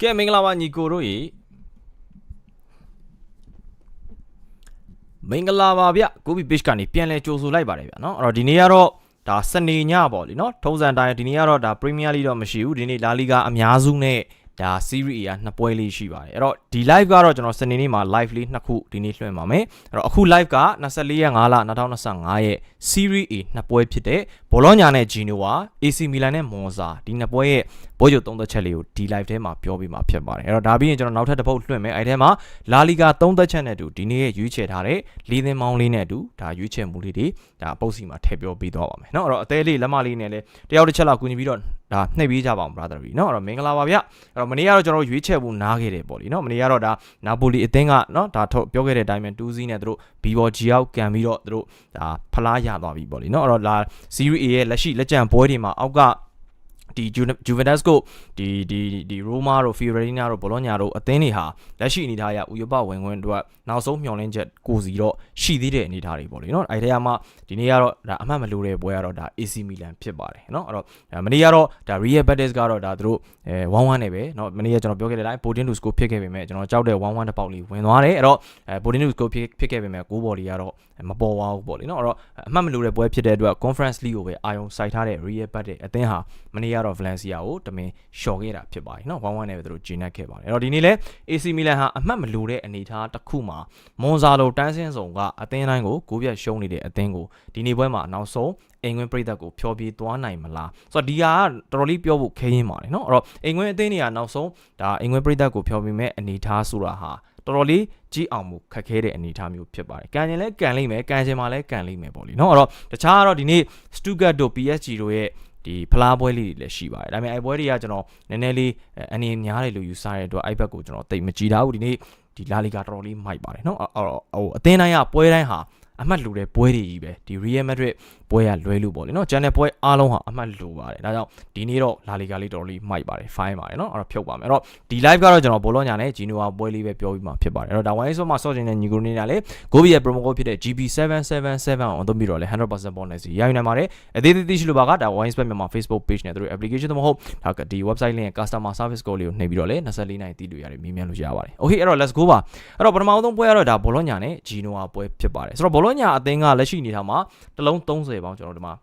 ကဲမင်္ဂလာပါညီကိုတို့ရေမင်္ဂလာပါဗျကိုဘီ page ကနေပြန်လဲကြိုဆိုလိုက်ပါတယ်ဗျာနော်အဲ့တော့ဒီနေ့ကတော့ဒါစနေညပေါ့လीနော်ထုံးစံတိုင်းဒီနေ့ကတော့ဒါ Premier League တော့မရှိဘူးဒီနေ့ La Liga အများစုနဲ့ဒါ Serie A ကနှစ်ပွဲလေးရှိပါတယ်အဲ့တော့ဒီ live ကတော့ကျွန်တော်စနေနေ့မှာ live လေးနှစ်ခုဒီနေ့လွှင့်ပါမယ်အဲ့တော့အခု live က24ရက်5လ2025ရဲ့ Serie A နှစ်ပွဲဖြစ်တဲ့ဘောလောညာနဲ့ Genoa AC Milan နဲ့ Monza ဒီနှစ်ပွဲရဲ့ပွဲချုပ်သုံးသက်ချက်လေးကိုဒီ live ထဲမှာပြောပြမှာဖြစ်ပါတယ်အဲ့တော့ဒါပြီးရင်ကျွန်တော်နောက်ထပ်တစ်ပုတ်လွှင့်မယ်အဲ့ထဲမှာ La Liga သုံးသက်ချက်နဲ့အတူဒီနေ့ရဲ့ရွေးချယ်ထားတဲ့လေးသင်းမောင်းလေးနဲ့အတူဒါရွေးချယ်မှုလေးတွေဒါအပုတ်စီမှာထည့်ပြောပေးသွားပါမယ်เนาะအဲ့တော့အသေးလေးလက်မလေးနဲ့လည်းတယောက်တစ်ချက်လောက်ကူညီပြီးတော့ဒါနှိပ်ပေးကြပါအောင် brother ကြီးเนาะအဲ့တော့မင်္ဂလာပါဗျအဲ့တော့မနေ့ကတော့ကျွန်တော်ရွေးချယ်မှုနားခဲ့တယ်ပေါ့လीเนาะမနေ့ကတော့ဒါနာပိုလီအသင်းကเนาะဒါထုတ်ပြောခဲ့တဲ့အတိုင်းပဲ2စီးနဲ့သူတို့ဘီဘောဂျီအောက်ကန်ပြီးတော့သူတို့ဒါဖလားရသွားပြီပေါ့လीเนาะအဲ့တော့လာ Serie A ရဲ့လက်ရှိလက်ကျန်ပွဲတွေမှာအောက်က ဒီ Juventus ကိုဒီဒီဒီ Roma တို့ Fiorentina တို့ Bologna တို့အသင်းတွေဟာလက်ရှိအနေအထားအရဥရောပဝင်ခွင့်အတွက်နောက်ဆုံးမျှော်လင့်ချက်ကိုစီတော့ရှိသေးတဲ့အနေအထားတွေပေါ့လေနော်အဲဒီထဲမှာဒီနေ့ကတော့ဒါအမှတ်မလို့တဲ့ပွဲကတော့ဒါ AC Milan ဖြစ်ပါတယ်နော်အဲ့တော့မနေ့ကတော့ဒါ Real Betis ကတော့ဒါသူတို့အဲ1-1နဲ့ပဲနော်မနေ့ကကျွန်တော်ပြောခဲ့တဲ့အတိုင်း Bodin to score ဖြစ်ခဲ့ပေမဲ့ကျွန်တော်ကြောက်တဲ့1-1တစ်ပေါက်လေးဝင်သွားတယ်အဲ့တော့အဲ Bodin to score ဖြစ်ဖြစ်ခဲ့ပေမဲ့6ဘော်လီကတော့မပေါ်ပါဘူးပေါ့လေနော်အဲ့တော့အမှတ်မလို့တဲ့ပွဲဖြစ်တဲ့အတွက် Conference League ကိုပဲအာယုံစိုက်ထားတဲ့ Real Betis အသင်းဟာမနေ့ကတော့ Valencia ကိုတမင်လျှော်ခဲ့တာဖြစ်ပါတယ်နော်1-1နဲ့ပဲသူတို့ဂျင်းနှက်ခဲ့ပါတယ်အဲ့တော့ဒီနေ့လဲ AC Milan ဟာအမှတ်မလို့တဲ့အနေအထားတစ်ခုမှာမွန်ဇာလိုတန်းစင်းဆောင်ကအသင်းတိုင်းကိုကိုပြတ်ရှုံးနေတဲ့အသင်းကိုဒီနေ့ပွဲမှာနောက်ဆုံးအိမ်ဝင်ပြည်သက်ကိုဖျော်ပြသွားနိုင်မလားဆိုတော့ဒီဟာကတော်တော်လေးပြောဖို့ခဲရင်ပါတယ်เนาะအဲ့တော့အိမ်ဝင်အသင်းတွေကနောက်ဆုံးဒါအိမ်ဝင်ပြည်သက်ကိုဖျော်ပြမဲ့အနေထားဆိုတာဟာတော်တော်လေးကြီးအောင်မှုခက်ခဲတဲ့အနေအထားမျိုးဖြစ်ပါတယ်။ကန်ရင်လည်းကန်လိမ့်မယ်၊ကန်ချင်မှလည်းကန်လိမ့်မယ်ပေါ့လीเนาะအဲ့တော့တခြားကတော့ဒီနေ့ Stuttgart တို့ PSG တို့ရဲ့ ဒီဖလားပွဲလေးတွေလည်းရှိပါတယ်ဒါပေမဲ့အဲပွဲတွေကကျွန်တော်နည်းနည်းလေးအနေများတယ်လို့ယူဆရတဲ့အတွက်အဲ့ဘက်ကိုကျွန်တော်တိတ်မကြည့်တာဘူးဒီနေ့ဒီလာလီဂါတော်တော်လေးမိုက်ပါတယ်เนาะအဲ့တော့ဟိုအသင်းတိုင်းကပွဲတိုင်းဟာ အမှတ်လူတဲ့ပွဲတွေကြီးပဲဒီ Real Madrid ပွဲရလွဲလို့ပေါ့လေနော်ကျန်တဲ့ပွဲအားလုံးဟာအမှတ်လူပါတယ်ဒါကြောင့်ဒီနေ့တော့လာလီဂါလေးတော်တော်လေးမိုက်ပါတယ် fine ပါတယ်နော်အဲ့တော့ဖြုတ်ပါမယ်အဲ့တော့ဒီ live ကတော့ကျွန်တော်ဘောလုံးညာနဲ့ဂျီနိုဝါပွဲလေးပဲပြောပြီးမှဖြစ်ပါတယ်အဲ့တော့ဒါဝိုင်းဆိုမှဆော့ချင်တဲ့ညီကိုနေနဲ့လေ Gobi ရဲ့ promo code ဖြစ်တဲ့ GB777 ကိုအသုံးပြီးတော့လေ100% bonus ရယူနိုင်ပါတယ်အသေးသေးသိရှိလို့ပါကဒါ wine spec မြန်မာ Facebook page နဲ့သူတို့ application တော့မဟုတ်ဒါကဒီ website link customer service code လေးကိုနှိပ်ပြီးတော့လေ24နိုင်တီးလို့ရတယ်မြင်မြန်လို့ရပါတယ် okay အဲ့တော့ let's go ပါအဲ့တော့ပထမဆုံးပွဲကတော့ဒါဘောလုံးညာနဲ့ဂျီနိုဝါပွဲဖြစ်ပါတယ်ဆိုတော့ဘောလုံးညာအသင်းကလက်ရှိအနေထားမှာတစ်လုံး30ပေါင်းကျွန်တော်ဒီမှာ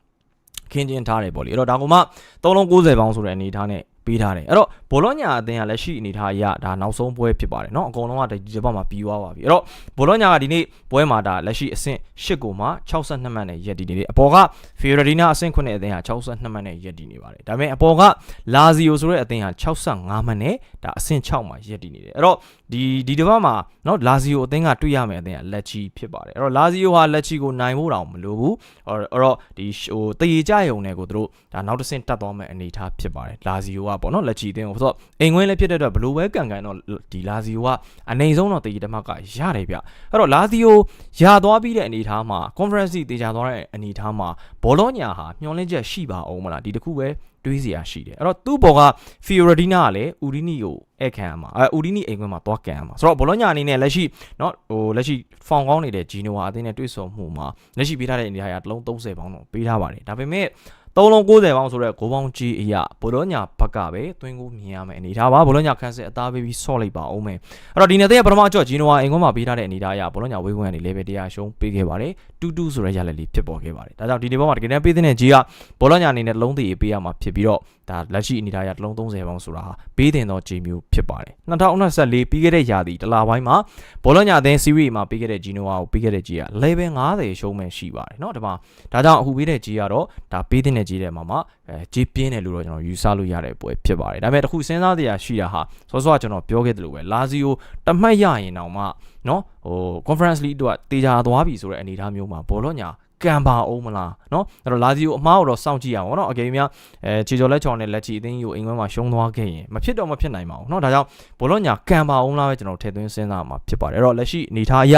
ခင်းကျင်းထားတယ်ပေါ့လေအဲ့တော့ဒါကမှ3လုံး90ပေါင်းဆိုတဲ့အနေထားနဲ့ ပေးထားတယ်အဲ့တော့ဘောလောညာအသင်းကလက်ရှိအနေထားအရဒါနောက်ဆုံးပွဲဖြစ်ပါတယ်เนาะအကုန်လုံးကဒီတစ်ပတ်မှာပြီးသွားပါပြီအဲ့တော့ဘောလောညာကဒီနေ့ပွဲမှာဒါလက်ရှိအဆင့်၈ကိုမှ62မှတ်နဲ့ရက်တည်နေတယ်အပေါ်က Fiorentina အဆင့်9အသင်းဟာ62မှတ်နဲ့ရက်တည်နေပါတယ်ဒါပေမဲ့အပေါ်က Lazio ဆိုတဲ့အသင်းဟာ65မှတ်နဲ့ဒါအဆင့်6မှာရက်တည်နေတယ်အဲ့တော့ဒီဒီတစ်ပတ်မှာเนาะ Lazio အသင်းကတွေ့ရမယ်အသင်းကလက်ချီဖြစ်ပါတယ်အဲ့တော့ Lazio ဟာလက်ချီကိုနိုင်ဖို့တောင်မလိုဘူးအဲ့တော့ဒီဟိုတရေကြယုံတွေကိုသူတို့ဒါနောက်တစ်ဆင့်တက်သွားမယ်အနေအထားဖြစ်ပါတယ် Lazio က ပေါ့နော်လက်ချီအသင်းကိုဆိုတော့အိမ်ဝင်းလည်းဖြစ်တဲ့အတွက်ဘလို့ပဲကန်ကန်တော့ဒီ Lazio ကအနေဆုံးတော့တရေတမကရတယ်ဗျအဲ့တော့ Lazio ရသွားပြီးတဲ့အနေအထားမှာ conference တေချာသွားတဲ့အနေအထားမှာဘောလုံးညာဟာမျောလင့်ချက်ရှိပါအောင်မလားဒီတခုပဲတွေးစရာရှိတယ်အဲ့တော့သူ့ဘောက Fiorentina ကလည်းဦးဒီနီကိုအဲ့ခံရမှာအဲဦးဒီနီအိမ်ခွင်းမှာသွားကန်ရမှာဆိုတော့ဘောလုံးညာအနေနဲ့လက်ရှိเนาะဟိုလက်ရှိဖောင်ကောင်းနေတဲ့ဂျီနိုဝါအသင်းနဲ့တွေ့ဆုံမှုမှာလက်ရှိပေးထားတဲ့အနေအထားကတလုံး30ပေါင်းတော့ပေးထားပါတယ်ဒါပေမဲ့ 3လုံး90ပေါင်းဆိုတော့ဂိုးပေါင်းကြီးအရာဘောလုံးညာဘက်ကပဲသွင်းကိုမြင်ရမယ်အနေထားပါဘောလုံးညာခန်းစစ်အသားပေးပြီးဆော့လိုက်ပါအောင်မယ်အဲ့တော့ဒီနေ့တည်းကပထမအကျော့ဂျီနိုဝါအိမ်ခွင်းမှာပေးထားတဲ့အနေထားအရဘောလုံးညာဝေးခွင့်ကနေ level 100ရှုံးပေးခဲ့ပါတယ်2-2ဆိုတဲ့ရလက်လေးဖြစ်ပေါ်ခဲ့ပါတယ်ဒါကြောင့်ဒီနေ့ပေါ်မှာတကယ်တမ်းပေးတဲ့ဂျီကဘောလုံးညာအနေနဲ့လုံးတည်ပေးရမှာဖြစ်ပြီးတော့ဒါလက်ရှိအနေထားအရတလုံး30ပေါင်းဆိုတာဟာပေးတင်တော့ဂျီမျိုးဖြစ်ပါတယ်2024ပြီးခဲ့တဲ့ရာသီတလပိုင်းမှာဘောလုံးညာအသင်း series မှာပေးခဲ့တဲ့ဂျီနိုဝါကိုပေးခဲ့တဲ့ဂျီက level 50ရှုံးမဲ့ရှိပါတယ်เนาะဒီမှာဒါကြောင့်အခုပေးတဲ့ဂျီကတော့ဒါပေးတဲ့ ဂျီတဲ့မှာမှာအဲဂျီပြင်းတယ်လို့တော့ကျွန်တော်ယူဆလို့ရတဲ့ပွဲဖြစ်ပါတယ်ဒါပေမဲ့တခုစဉ်းစားတရားရှိတာဟာစောစောကကျွန်တော်ပြောခဲ့တယ်လို့ပဲလာဇီယိုတမှတ်ရရင်တောင်မှเนาะဟို conference league တို့ကတေချာသွားပြီဆိုတဲ့အနေအထားမျိုးမှာဘောလုံးညာကံပါအောင်မလားเนาะအဲ့တော့လာဇီယိုအမားကိုတော့စောင့်ကြည့်ရအောင်เนาะအကယ်၍များအဲချီကျော်လက်ချော်နဲ့လက်ချီအသင်းကြီးကိုအိမ်ဝဲမှာရှုံးသွားခဲ့ရင်မဖြစ်တော့မဖြစ်နိုင်ပါဘူးเนาะဒါကြောင့်ဘောလုံးညာကံပါအောင်လားပဲကျွန်တော်ထည့်သွင်းစဉ်းစားမှာဖြစ်ပါတယ်အဲ့တော့လက်ရှိအနေထားအရ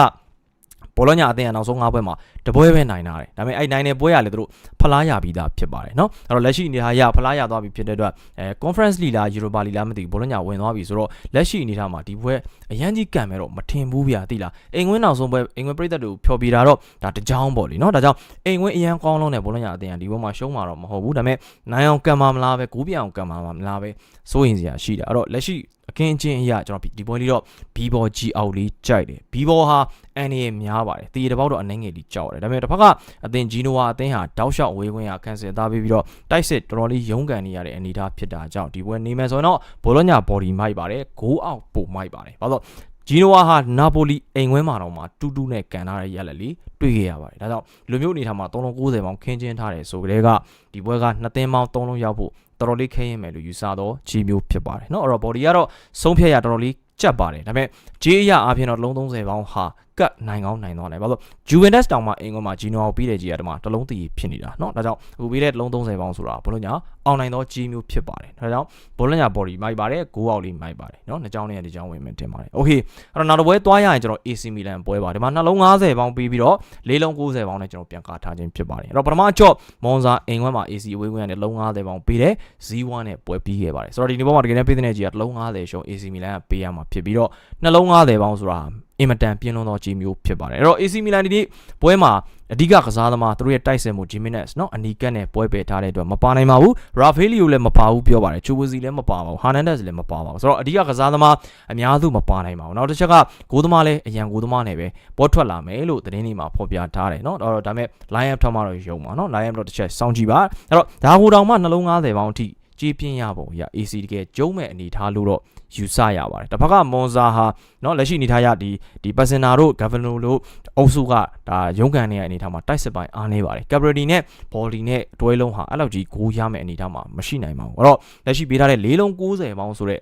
ဘောလုံးညာအသင်းကနောက်ဆုံး၅ပွဲမှာတပွဲပဲနိုင်တာတယ်ဒါပေမဲ့အဲ့နိုင်တဲ့ပွဲရလေသူတို့ဖလားရပြီးသားဖြစ်ပါတယ်နော်အဲ့တော့လက်ရှိအနေထားအရဖလားရသွားပြီဖြစ်တဲ့အတွက်အဲ conference league လား Europa league လားမသိဘူးဘောလုံးညာဝင်သွားပြီဆိုတော့လက်ရှိအနေထားမှာဒီပွဲအရန်ကြီးကံမဲ့တော့မထင်ဘူးဗျာသိလားအိမ်ဝင်းနောက်ဆုံးပွဲအိမ်ဝင်းပြည်သက်တို့ဖျော်ပြတာတော့ဒါတကြောင်ပေါ့လीနော်ဒါကြောင့်အိမ်ဝင်းအရန်ကောင်းလုံးနဲ့ဘောလုံးညာအသင်းကဒီပွဲမှာရှုံးမှာတော့မဟုတ်ဘူးဒါပေမဲ့နိုင်အောင်ကံမှာမလားပဲဂိုးပြအောင်ကံမှာမလားပဲစိုးရင်စရာရှိတယ်အဲ့တော့လက်ရှိအခင်းအကျင်းအရာကျွန်တော်ဒီပွဲလေးတော့ဘီဘောဂျီအောက်လေးကြိုက်တယ်ဘီဘောဟာအန်ရီများပါတယ်တီတပေါက်တော့အနှင်းငယ်လေးကြောက်တယ်ဒါပေမဲ့တစ်ဖက်ကအသင်ဂျီနိုဝါအသင်းဟာတောက်လျှောက်ဝေးခွင့်ရကန်ဆယ်သားပြီးပြီးတော့တိုက်စစ်တော်တော်လေးရုန်းကန်နေရတဲ့အနေအထားဖြစ်တာကြောင့်ဒီပွဲနေမယ်ဆိုရင်တော့ဘောလုံးညာဘော်ဒီမိုက်ပါတယ်ဂိုးအောက်ပိုမိုက်ပါတယ်ဘာလို့ ဂျီနိုဝါဟာနာပိုလီအိမ်ခွဲမှာတော့မှတူးတူးနဲ့ကန်ထားတဲ့ရက်လက်လေးတွေ့ခဲ့ရပါတယ်ဒါကြောင့်လူမျိုးအနေထားမှာ390ပေါင်ခင်းချင်းထားတယ်ဆိုကြတဲ့ကဒီပွဲက2သင်းပေါင်း3လုံးရောက်ဖို့တော်တော်လေးခဲရင်မယ်လို့ယူဆတော့ဂျီမျိုးဖြစ်ပါတယ်เนาะအဲ့တော့ body ကတော့ဆုံးဖြတ်ရတော်တော်လေးကြက်ပါတယ်ဒါပေမဲ့ဂျေးအရာအပြင်တော့လုံး30ပေါင်းဟာ ကတ်နိုင်ကောင်းနိုင်သွားတယ်ဘာလို့ Juventus တောင်မှအင်္ဂလန်မှာဂျီနိုအောင်ပြီးတဲ့ဂျီကတည်းကတလုံးတည်ဖြစ်နေတာเนาะဒါကြောင့်အခုပြီးတဲ့လုံး30ပေါင်းဆိုတာဘလို့ညာအောင်နိုင်သောဂျီမျိုးဖြစ်ပါတယ်ဒါကြောင့်ဘောလုံးညာ body မိုက်ပါတယ်ဂိုးအောက်လေးမိုက်ပါတယ်เนาะနှစ်ကြောင်းနဲ့ဒီကြောင်းဝင်မယ်တင်ပါတယ်โอเคအဲ့တော့နောက်တစ်ပွဲသွားရရင်ကျွန်တော် AC Milan ပွဲပါဒီမှာနှလုံး90ပေါင်းပြီးပြီးတော့လေးလုံး90ပေါင်းနဲ့ကျွန်တော်ပြန်ကာထားခြင်းဖြစ်ပါတယ်အဲ့တော့ပထမအကြော့မွန်ဇာအင်္ဂလန်မှာ AC အဝေးကွင်းကနေလုံး90ပေါင်းပြီးတယ်0-1နဲ့ပွဲပြီးခဲ့ပါတယ်ဆိုတော့ဒီနေ့ပေါ်မှာတကယ်နဲ့ပေးတဲ့ကြီးကလုံး90ရှုံး AC Milan ကပေးရမှာဖြစ်ပြီးတော့နှလုံး90ပေါင်းဆိုတာ အင်မတန်ပြင်းလွန်းသောကြီးမျိုးဖြစ်ပါတယ်အဲ့တော့ AC Milan ဒီနေ့ပွဲမှာအဓိကကစားသမားသူတို့ရဲ့တိုက်စစ်မှု Jimenez เนาะအနီကတ်နဲ့ပွဲပယ်ထားတဲ့အတွက်မပါနိုင်ပါဘူး Rafaelio လည်းမပါဘူးပြောပါတယ် Chouwezi လည်းမပါပါဘူး Hernandez လည်းမပါပါဘူးဆိုတော့အဓိကကစားသမားအများစုမပါနိုင်ပါဘူးနောက်တစ်ချက်ကဂိုးသမားလည်းအရန်ဂိုးသမားနဲ့ပဲပေါ်ထွက်လာမယ်လို့သတင်းတွေမှာဖော်ပြထားတယ်เนาะတော့ဒါပေမဲ့ line up ထပ်မှတော့ယုံပါเนาะ line up တော့တစ်ချက်စောင့်ကြည့်ပါအဲ့တော့ဒါဟိုတောင်မှနှလုံး90ပေါင်းအထိ ကြီးပြင်းရပုံရ AC တကယ်ကျုံးမဲ့အနေထားလို့တော့ယူဆရပါတယ်တစ်ဖက်ကမွန်ဇာဟာเนาะလက်ရှိအနေထားရဒီဒီပက်စင်နာတို့ဂဗနိုတို့အုပ်စုကဒါရုံးကန်နေတဲ့အနေထားမှာတိုက်စစ်ပိုင်းအားနေပါတယ်ကက်ဘရဒီနဲ့ဘော်ဒီနဲ့တွဲလုံးဟာအဲ့လောက်ကြီးဂိုးရမယ့်အနေထားမှာမရှိနိုင်ပါဘူးအဲ့တော့လက်ရှိပေးထားတဲ့၄လုံး90ပေါင်းဆိုတဲ့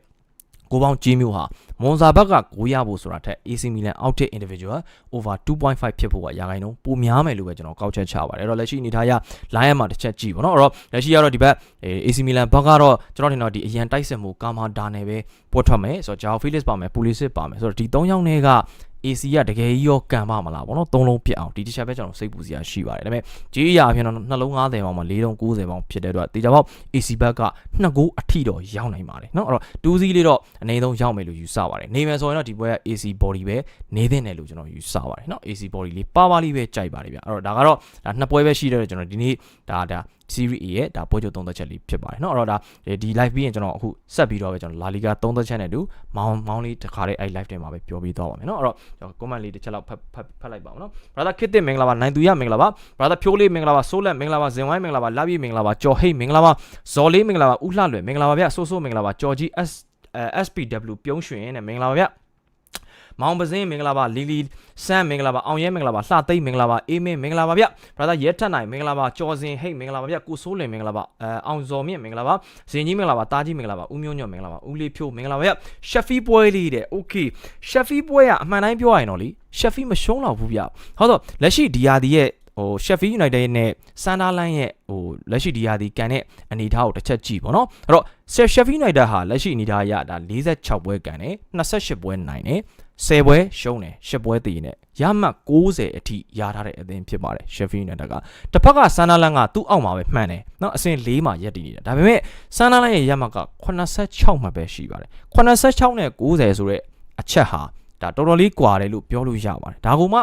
ကိုပေါင်းကြီးမျိုးဟာမွန်ဇာဘက်ကဂိုးရဖို့ဆိုတာထက် AC Milan outed individual over 2.5ဖြစ်ဖို့ကရာခိုင်နှုန်းပိုများမယ်လို့ပဲကျွန်တော်ကောက်ချက်ချပါတယ်အဲ့တော့လက်ရှိအနေထားရ line မှာတစ်ချက်ကြည့်ပါတော့အဲ့တော့လက်ရှိကတော့ဒီဘက် AC Milan ဘက်ကတော့ကျွန်တော်ထင်တော့ဒီအရန်တိုက်စစ်မှုကာမာဒါနယ်ပဲပေါ်ထွက်မယ်ဆိုတော့ Joao Felix ပါမယ် Pulisic ပါမယ်ဆိုတော့ဒီ၃ယောက်နဲ့က AC ကတကယ်ကြီးရောကံပါမလားဗောနော်သုံးလုံးပြစ်အောင်ဒီတစ်ချက်ပဲကျွန်တော်စိတ်ပူစရာရှိပါတယ်ဒါပေမဲ့ကြီးအရာအဖြစ်တော့နှလုံး90ပေါင်းမှာ၄လုံး90ပေါင်းဖြစ်တဲ့အတွက်တေချာပေါက် AC ဘက်ကနှစ်ကိုအထိတော့ရောက်နိုင်ပါတယ်เนาะအဲ့တော့2စီးလေးတော့အနေဆုံးရောက်မယ်လို့ယူဆပါတယ်နေမယ်ဆိုရင်တော့ဒီပွဲက AC body ပဲနေတဲ့နယ်လို့ကျွန်တော်ယူဆပါတယ်เนาะ AC body လေးပါပါလေးပဲကြိုက်ပါတယ်ဗျအဲ့တော့ဒါကတော့ဒါနှစ်ပွဲပဲရှိတဲ့ကျွန်တော်ဒီနေ့ဒါဒါ series A ရဲ့ဒါပွဲချုပ်သုံးသက်ချက်လေးဖြစ်ပါတယ်เนาะအဲ့တော့ဒါဒီ live ပြီးရင်ကျွန်တော်အခုဆက်ပြီးတော့ပဲကျွန်တော် La Liga သုံးသက်ချက်နဲ့တူမောင်းမောင်းလေးတစ်ခါလေးအဲ့ live ထဲမှာပဲပြောပြီးသွားပါမယ်เนาะအဲ့တော့ကျွန်တော် comment လေးတစ်ချက်လောက်ဖတ်ဖတ်ဖတ်လိုက်ပါဦးเนาะ brother ခစ်တစ်မင်္ဂလာပါနိုင်သူရမင်္ဂလာပါ brother ဖြိုးလေးမင်္ဂလာပါဆိုးလက်မင်္ဂလာပါဇင်ဝိုင်းမင်္ဂလာပါလာပြီမင်္ဂလာပါကျော်ဟိတ်မင်္ဂလာပါဇော်လေးမင်္ဂလာပါဦးလှလွယ်မင်္ဂလာပါဗျဆိုးဆိုးမင်္ဂလာပါကျော်ကြီး S SPW ပြုံးရွှင်နဲ့မင်္ဂလာပါဗျ မောင်ပစင်းမင်္ဂလာပါလီလီဆန်းမင်္ဂလာပါအောင်ရဲမင်္ဂလာပါလှသိမ့်မင်္ဂလာပါအေးမင်းမင်္ဂလာပါဗျ brother ရဲထက်နိုင်မင်္ဂလာပါကျော်စင်ဟိတ်မင်္ဂလာပါဗျကိုစိုးလင်မင်္ဂလာပါအဲအောင်ဇော်မြင့်မင်္ဂလာပါဇင်ကြီးမင်္ဂလာပါတားကြီးမင်္ဂလာပါဦးမျိုးညော့မင်္ဂလာပါဦးလေးဖြိုးမင်္ဂလာပါဗျရှက်ဖီပွဲလေးတဲ့ okay ရှက်ဖီပွဲကအမှန်တိုင်းပြောရရင်တော့လीရှက်ဖီမရှုံးတော့ဘူးဗျဟုတ်တော့လက်ရှိဒီယာဒီရဲ့ဟို Sheffield United နဲ့ Sunderland ရဲ့ဟိုလက်ရှိဒီယာဒီကန်တဲ့အနေအထားကိုတစ်ချက်ကြည့်ပေါ့နော်အဲ့တော့ Sheffield United ဟာလက်ရှိအနေအထားအရဒါ46ပွဲကန်တယ်28ပွဲနိုင်တယ် 10ပွဲရှုံးတယ်10ပွဲတည်နေရမှတ်60အထိရထားတဲ့အသင်းဖြစ်ပါတယ် Sheffield United ကတစ်ဖက်က Sunderland ကသူ့အောက်မှာပဲမှန်တယ်เนาะအဆင့်4မှာရပ်တည်နေတာဒါပေမဲ့ Sunderland ရဲ့ရမှတ်က86မှတ်ပဲရှိပါတယ်86နဲ့90ဆိုတော့အချက်ဟာဒါတော်တော်လေးကွာတယ်လို့ပြောလို့ရပါတယ်ဒါကမှ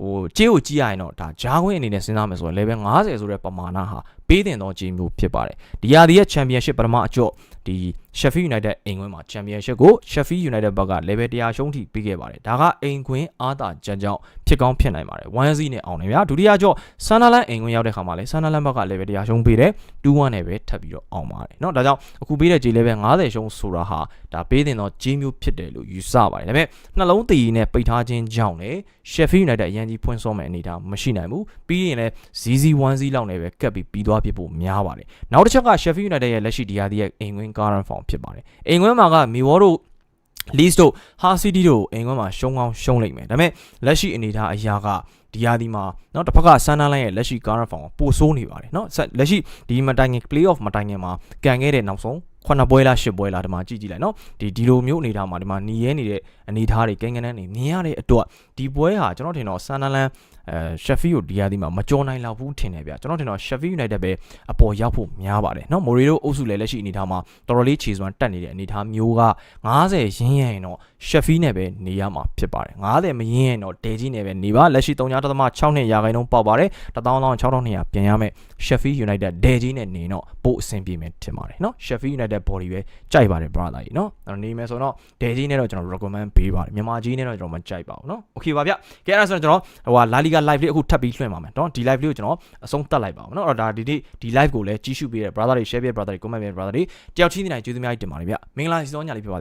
ဟိုကြေးကိုကြည့်ရရင်တော့ဒါဂျားခွင့်အနေနဲ့စဉ်းစားမယ်ဆိုရင် level 50ဆိုတဲ့ပမာဏဟာ ပေးတင်သောကြေးမျိုးဖြစ်ပါတယ်ဒီရာဒီရဲ့ championship ပထမအကျော့ဒီ Sheffield United အိမ်ခွင်းမှာ championship ကို Sheffield United ဘက်က level 100ရှုံးထိပေးခဲ့ပါတယ်ဒါကအိမ်ခွင်းအားသာကြံကြောင်းဖြစ်ကောင်းဖြစ်နိုင်ပါတယ်1-0နဲ့အောင်တယ်ဗျာဒုတိယကျော့ Sunderland အိမ်ခွင်းရောက်တဲ့ခါမှာလဲ Sunderland ဘက်က level 100ရှုံးပေးတယ်2-1နဲ့ပဲထပ်ပြီးတော့အောင်ပါတယ်เนาะဒါကြောင့်အခုပေးတဲ့ကြေး level 50ရှုံးဆိုတာဟာဒါပေးတင်သောကြေးမျိုးဖြစ်တယ်လို့ယူဆပါတယ်ဒါပေမဲ့နှလုံးတည်နဲ့ပိတ်ထားခြင်းကြောင့်လေ Sheffield United အရန်ကြီးဖွင့်စောမယ်အနေဒါမရှိနိုင်ဘူးပြီးရင်လည်း ZZ1Z လောက်နဲ့ပဲကပ်ပြီးပြီးသွား ဖြစ်ဖို့များပါတယ်နောက်တစ်ချက်က Sheffield United ရဲ့လက်ရှိဒီယာဒီရဲ့အိမ်ခွင်း current form ဖြစ်ပါတယ်အိမ်ခွင်းမှာကမီဝေါတို့ list တို့ ha city တို့အိမ်ခွင်းမှာရှုံးကောင်းရှုံးလိမ့်မယ်ဒါပေမဲ့လက်ရှိအနေထားအရာကဒီယာဒီမှာเนาะတစ်ဖက်ကဆန်နာလိုင်းရဲ့လက်ရှိ current form ပိုဆိုးနေပါတယ်เนาะလက်ရှိဒီမတိုင်ခင် play off မတိုင်ခင်မှာကန်ခဲ့တဲ့နောက်ဆုံး 9ပွဲလား10ပွဲလားဒီမှာကြည့်ကြည့်လိုက်နော်ဒီဒီလိုမျိုးအနေထားမှာဒီမှာနီးရဲနေတဲ့အနေထားတွေကိန်းကနန်းနေမြင်ရတဲ့အတွက်ဒီပွဲဟာကျွန်တော်ထင်တော့ဆန်နလန် အဲရှက်ဖီကိုဒီယာဒီမှာမကြောနိုင်လောက်ဘူးထင်တယ်ဗျကျွန်တော်ထင်တော့ရှက်ဖီယူနိုက်တက်ပဲအပေါ်ရောက်ဖို့များပါတယ်နော်မိုရီတို့အုပ်စုလည်းလက်ရှိအနေထားမှာတော်တော်လေးခြေစွမ်းတက်နေတဲ့အနေထားမျိုးက90ရင်းရရင်တော့ရှက်ဖီနဲ့ပဲနေရမှာဖြစ်ပါတယ်90မရင်းရင်တော့ဒဲကြီးနဲ့ပဲနေပါလက်ရှိ3.6နှစ်ရာခိုင်နှုန်းပေါက်ပါတယ်16200ပြန်ရမယ် Sheffield United ဒဲကြီးနဲ့နေတော့ပို့အဆင်ပြေမယ်ထင်ပါတယ်เนาะ Sheffield United body ပဲကြိုက်ပါတယ် brother ကြီးเนาะအဲ့တော့နေမယ်ဆိုတော့ဒဲကြီးနဲ့တော့ကျွန်တော် recommend ပေးပါတယ်မြန်မာကြီးနဲ့တော့ကျွန်တော်မကြိုက်ပါဘူးเนาะ okay ပါဗျကဲအဲ့ဒါဆိုတော့ကျွန်တော်ဟိုဟာ La Liga live လေးအခုထပ်ပြီးလွှင့်ပါမယ်เนาะဒီ live လေးကိုကျွန်တော်အဆုံးသတ်လိုက်ပါအောင်เนาะအဲ့တော့ဒါဒီနေ့ဒီ live ကိုလည်းကြီးစုပေးတဲ့ brother တွေ share ပေး brother တွေ comment ပေး brother တွေတယောက်ချင်းစီတိုင်းကျေးဇူးများကြီးတင်ပါတယ်ဗျမင်္ဂလာစီစောညလေးဖြစ်ပါ